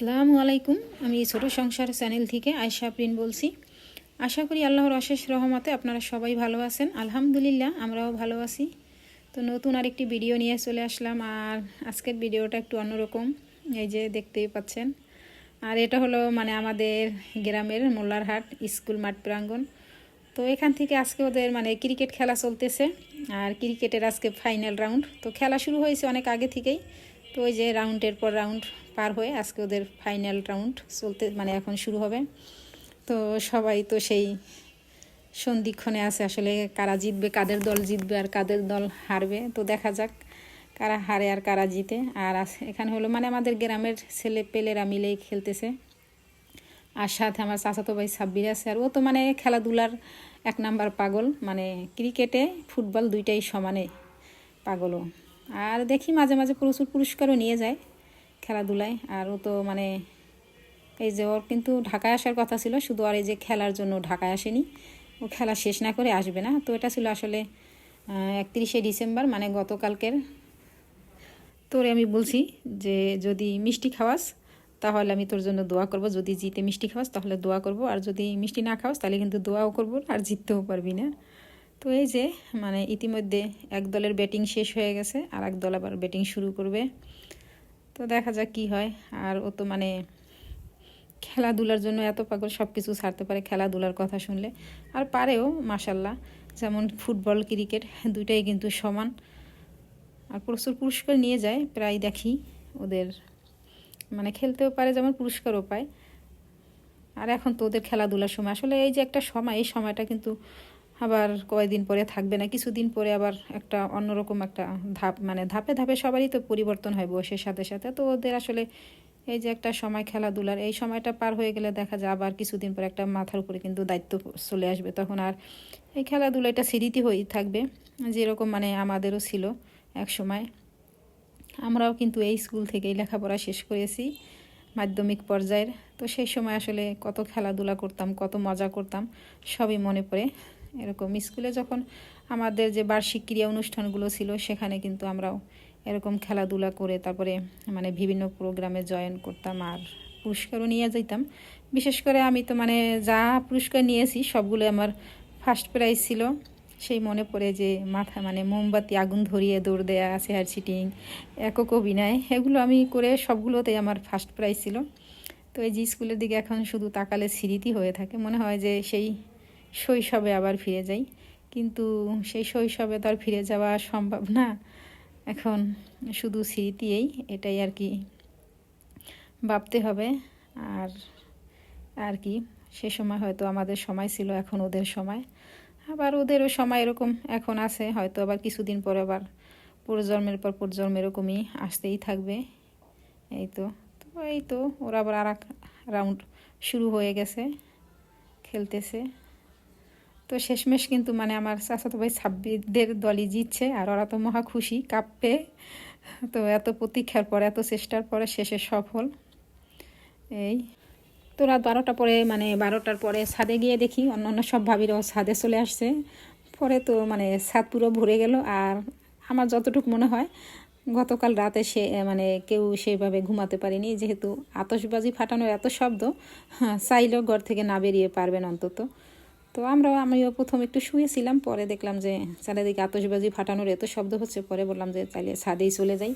আসসালামু আলাইকুম। আমি ছোট সংসার চ্যানেল থেকে আয়শা প্রিন বলছি। আশা করি আল্লাহর অশেষ রহমতে আপনারা সবাই ভালো আছেন। আলহামদুলিল্লাহ, আমরাও ভালো আছি। তো নতুন আরেকটি ভিডিও নিয়ে চলে আসলাম। আর আজকের ভিডিওটা একটু অন্যরকম, এই যে দেখতেই পাচ্ছেন। আর এটা হলো মানে আমাদের গ্রামের মোল্লারহাট স্কুল মাঠ প্রাঙ্গণ। তো এখান থেকে আজকে ওদের মানে ক্রিকেট খেলা চলতেছে। আর ক্রিকেটের আজকে ফাইনাল রাউন্ড। তো খেলা শুরু হয়েছে অনেক আগে থেকেই। তো ওই যে রাউন্ডের পর রাউন্ড পার হয়ে আজকে ওদের ফাইনাল রাউন্ড চলতে মানে এখন শুরু হবে। তো সবাই তো সেই সন্ধিক্ষণে আছে আসলে কারা জিতবে, কাদের দল জিতবে আর কাদের দল হারবে। তো দেখা যাক কারা হারে আর কারা জিতে। আর এখানে হলো মানে আমাদের গ্রামের ছেলে পেলেরা মিলেই খেলতেছে। আর সাথে আমার চাচাতো ভাই সাব্বির আছে। আর ও তো মানে খেলাধুলার এক নাম্বার পাগল। মানে ক্রিকেটে ফুটবল দুইটাই সমানে পাগলও। আর দেখি মাঝে মাঝে প্রচুর পুরস্কারও নিয়ে যায় খেলাধুলায়। আর ও তো মানে এই যে ওর কিন্তু ঢাকায় আসার কথা ছিল, শুধু আর এই যে খেলার জন্য ঢাকায় আসেনি। ও খেলা শেষ না করে আসবে না। তো এটা ছিল আসলে একত্রিশে ডিসেম্বর মানে গতকালকের। তোরে আমি বলছি যে যদি মিষ্টি খাওয়াস, তাহলে আমি তোর জন্য দোয়া করব। যদি জিতে মিষ্টি খাওয়াস, তাহলে দোয়া করব। আর যদি মিষ্টি না খাওয়াস, তাহলে কিন্তু দোয়াও করব আর জিততেও পারবি না। তো এই যে মানে ইতিমধ্যে এক দলের ব্যাটিং শেষ হয়ে গেছে, আর এক দল আবার ব্যাটিং শুরু করবে। তো দেখা যাক কি হয়। আর ও তো মানে খেলাধুলার জন্য এত পাগল সব কিছু ছাড়তে পারে খেলাধুলার কথা শুনলে। আর পারেও মাসাল্লাহ যেমন ফুটবল, ক্রিকেট, দুইটাই কিন্তু সমান। আর প্রচুর পুরস্কার নিয়ে যায়, প্রায় দেখি ওদের। মানে খেলতেও পারে, যেমন পুরস্কারও পায়। আর এখন তো ওদের খেলাধুলার সময়। আসলে এই যে একটা সময়, এই সময়টা কিন্তু আবার কয়েকদিন পরে থাকবে না, কিছুদিন পরে আবার একটা অন্যরকম একটা ধাপ মানে ধাপে ধাপে সবারই তো পরিবর্তন হয় বয়সের সাথে সাথে। তো ওদের আসলে এই যে একটা সময় খেলাধুলার, এই সময়টা পার হয়ে গেলে দেখা যায় আবার কিছুদিন পর একটা মাথার উপরে কিন্তু দায়িত্ব চলে আসবে। তখন আর এই খেলাধুলা এটা স্মৃতি হয়েই থাকবে, যেরকম মানে আমাদেরও ছিল এক সময়। আমরাও কিন্তু এই স্কুল থেকেই লেখাপড়া শেষ করেছি মাধ্যমিক পর্যায়ের। তো সেই সময় আসলে কত খেলাধুলা করতাম, কত মজা করতাম, সবই মনে পড়ে। এরকম স্কুলে যখন আমাদের যে বার্ষিক ক্রিয়া অনুষ্ঠানগুলো ছিল, সেখানে কিন্তু আমরাও এরকম খেলাধুলা করে তারপরে মানে বিভিন্ন প্রোগ্রামে জয়েন করতাম আর পুরস্কারও নিয়ে যেতাম বিশেষ করে আমি তো মানে যা পুরস্কার নিয়েছি সবগুলো আমার ফার্স্ট প্রাইজ ছিল। সেই মনে পড়ে যে মাথা মানে মোমবাতি, আগুন ধরিয়ে দৌড় দেয়া চেয়ার চিটিং একক অভিনয়, এগুলো আমি করে সবগুলোতেই আমার ফার্স্ট প্রাইজ ছিল। তো এই যে স্কুলের দিকে এখন শুধু তাকালে স্মৃতি হয়ে থাকে, মনে হয় যে সেই শৈশবে আবার ফিরে যাই। কিন্তু সেই শৈশবে তো আর ফিরে যাওয়া সম্ভব না। এখন শুধু স্মৃতিই এটাই আর কি ভাবতে হবে। আর আর কি, সে সময় হয়তো আমাদের সময় ছিল, এখন ওদের সময়। আবার ওদেরও সময় এরকম এখন আছে, হয়তো আবার কিছুদিন পর আবার প্রজন্মের পর প্রজন্ম এরকমই আসতেই থাকবে। এই তো তো এই তো, ওরা আবার আর এক রাউন্ড শুরু হয়ে গেছে, খেলতেছে। তো শেষমেশ কিন্তু মানে আমার চাচাতো ভাই ছাব্বিশদের দলই জিতছে আর ওরা তো মহা খুশি, কাঁপবে। তো এত প্রতীক্ষার পর, এত চেষ্টার পরে শেষে সফল। এই। তো রাত বারোটা পরে মানে বারোটার পরে ছাদে গিয়ে দেখি অন্য অন্য সব ভাবিরাও ছাদে চলে আসছে। পরে তো মানে ছাদ পুরো ভরে গেল আর আমার যতটুকু মনে হয়, গতকাল রাতে সে মানে কেউ সেভাবে ঘুমাতে পারেনি। যেহেতু আতসবাজি ফাটানোর এত শব্দ হ্যাঁ চাইলেও ঘর থেকে না বেরিয়ে পারবেন অন্তত। তো আমরাও, আমিও প্রথম একটু শুয়েছিলাম, পরে দেখলাম যে চারিদিকে আতসবাজি ফাটানোর এত শব্দ হচ্ছে, পরে বললাম যে তাহলে ছাদেই চলে যাই।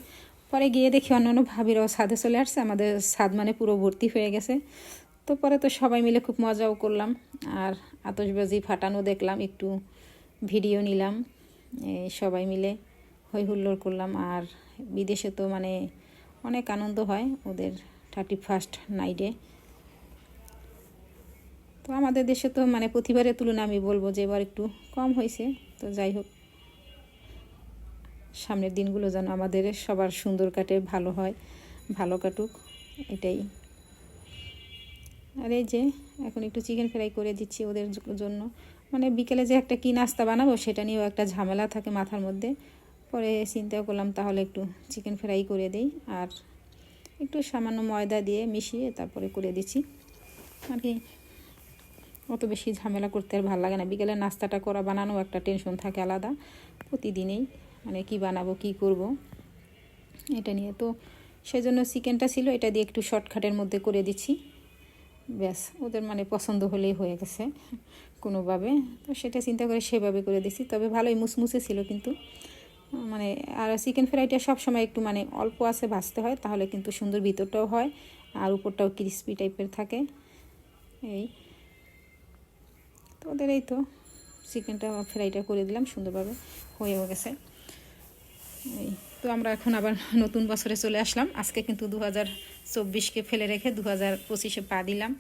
পরে গিয়ে দেখি অন্যান্য ভাবিরাও ছাদে চলে আসছে, আমাদের ছাদ মানে পুরো ভর্তি হয়ে গেছে। তো পরে তো সবাই মিলে খুব মজাও করলাম, আর আতসবাজি ফাটানো দেখলাম, একটু ভিডিও নিলাম সবাই মিলে হই হুল্লোড় করলাম। আর বিদেশে তো মানে অনেক আনন্দ হয় ওদের থার্টি ফার্স্ট নাইটে। তো আমাদের দেশে তো মানে প্রতিবারের তুলনায় আমি বলব যে এবার একটু কম হয়েছে। তো যাই হোক, সামনের দিনগুলো যেন আমাদের সবার সুন্দর কাটে, ভালো হয়, ভালো কাটুক, এটাই। আর এই যে এখন একটু চিকেন ফ্রাই করে দিচ্ছি ওদের জন্য। মানে বিকেলে যে একটা কী নাস্তা বানাবো সেটা নিয়েও একটা ঝামেলা থাকে মাথার মধ্যে। পরে চিন্তা করলাম তাহলে একটু চিকেন ফ্রাই করে দিই আর একটু সামান্য ময়দা দিয়ে মিশিয়ে তারপরে করে দিচ্ছি। আর কি অত বেশি ঝামেলা করতে আর ভালো লাগে না। বিকেলে নাস্তাটা করা, বানানো একটা টেনশন থাকে আলাদা। প্রতিদিনেই মানে কি বানাবো, কি করব, এটা নিয়ে। তো সেই জন্য চিকেনটা ছিল, এটা দিয়ে একটু শর্টকাটের মধ্যে করে দিচ্ছি। ব্যাস, ওদের মানে পছন্দ হলেই হয়ে গেছে কোনোভাবে। তো সেটা চিন্তা করে সেভাবে করে দিচ্ছি। তবে ভালোই মুসমুসে ছিল কিন্তু। মানে আর চিকেন ফ্রাইটা সবসময় একটু মানে অল্প আছে ভাজতে হয়, তাহলে কিন্তু সুন্দর ভিতরটাও হয় আর উপরটাও ক্রিসপি টাইপের থাকে। এই ওদের এই তো চিকেনটা ফ্রাইটা করে দিলাম সুন্দরভাবে হয়েও গেছে। এই তো আমরা এখন আবার নতুন বছরে চলে আসলাম। আজকে কিন্তু দু হাজার চব্বিশকে ফেলে রেখে দু হাজার পঁচিশে পা দিলাম।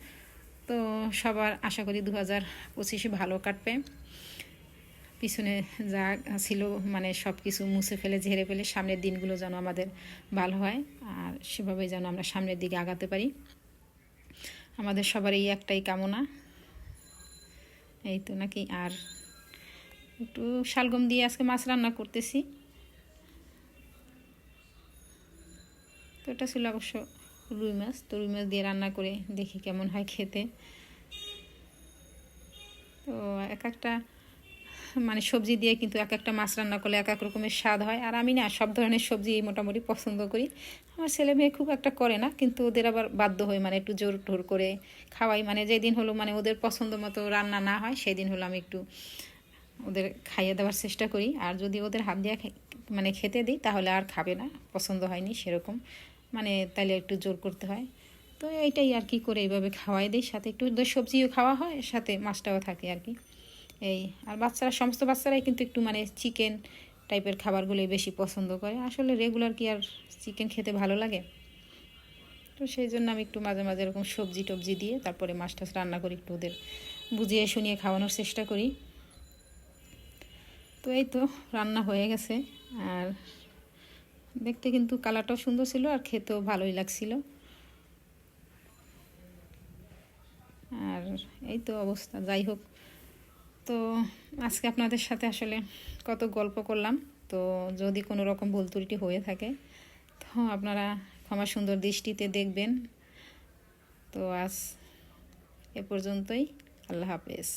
তো সবার আশা করি দু হাজার পঁচিশে ভালো কাটবে। পিছনে যা ছিল মানে সব কিছু মুছে ফেলে, ঝেড়ে ফেলে সামনের দিনগুলো যেন আমাদের ভালো হয় আর সেভাবেই যেন আমরা সামনের দিকে আগাতে পারি। আমাদের সবার এই একটাই কামনা। এই তো নাকি আর একটু শালগম দিয়ে আজকে মাছ রান্না করতেছি। তো এটা ছিল অবশ্য রুই মাছ, তো রুই মাছ দিয়ে রান্না করে দেখি কেমন হয় খেতে। তো এক একটা মানে সবজি দিয়ে কিন্তু এক একটা মাছ রান্না করলে এক এক রকমের স্বাদ হয়। আর আমি না সব ধরনের সবজি মোটামুটি পছন্দ করি। আমার ছেলে মেয়ে খুব একটা করে না, কিন্তু ওদের আবার বাধ্য হয় মানে একটু জোর টোর করে খাওয়াই। মানে যেদিন হলো মানে ওদের পছন্দ মতো রান্না না হয় সেই দিন হলো আমি একটু ওদের খাইয়ে দেওয়ার চেষ্টা করি। আর যদি ওদের হাত দিয়ে মানে খেতে দিই, তাহলে আর খাবে না, পছন্দ হয়নি সেরকম। মানে তাহলে একটু জোর করতে হয়। তো এইটাই আর কি করে এইভাবে খাওয়াই দিই। সাথে একটু সবজিও খাওয়া হয়, সাথে মাছটাও থাকে আর কি। এই, আর বাচ্চারা, সমস্ত বাচ্চারাই কিন্তু একটু মানে চিকেন টাইপের খাবারগুলোই বেশি পছন্দ করে। আসলে রেগুলার কি আর চিকেন খেতে ভালো লাগে? তো সেই জন্য আমি একটু মাঝে মাঝে এরকম সবজি টবজি দিয়ে তারপরে মাছ টাছ রান্না করি, একটু ওদের বুঝিয়ে শুনিয়ে খাওয়ানোর চেষ্টা করি। তো এই তো, রান্না হয়ে গেছে। আর দেখতে কিন্তু কালারটাও সুন্দর ছিল আর খেতেও ভালোই লাগছিল। আর এই তো অবস্থা, যাই হোক। তো আজকে আপনাদের সাথে আসলে কত গল্প করলাম। তো যদি কোনো রকম ভুল ত্রুটি হয়ে থাকে, তো আপনারা ক্ষমা সুন্দর দৃষ্টিতে দেখবেন। তো আজ এ পর্যন্তই। আল্লাহ হাফেজ।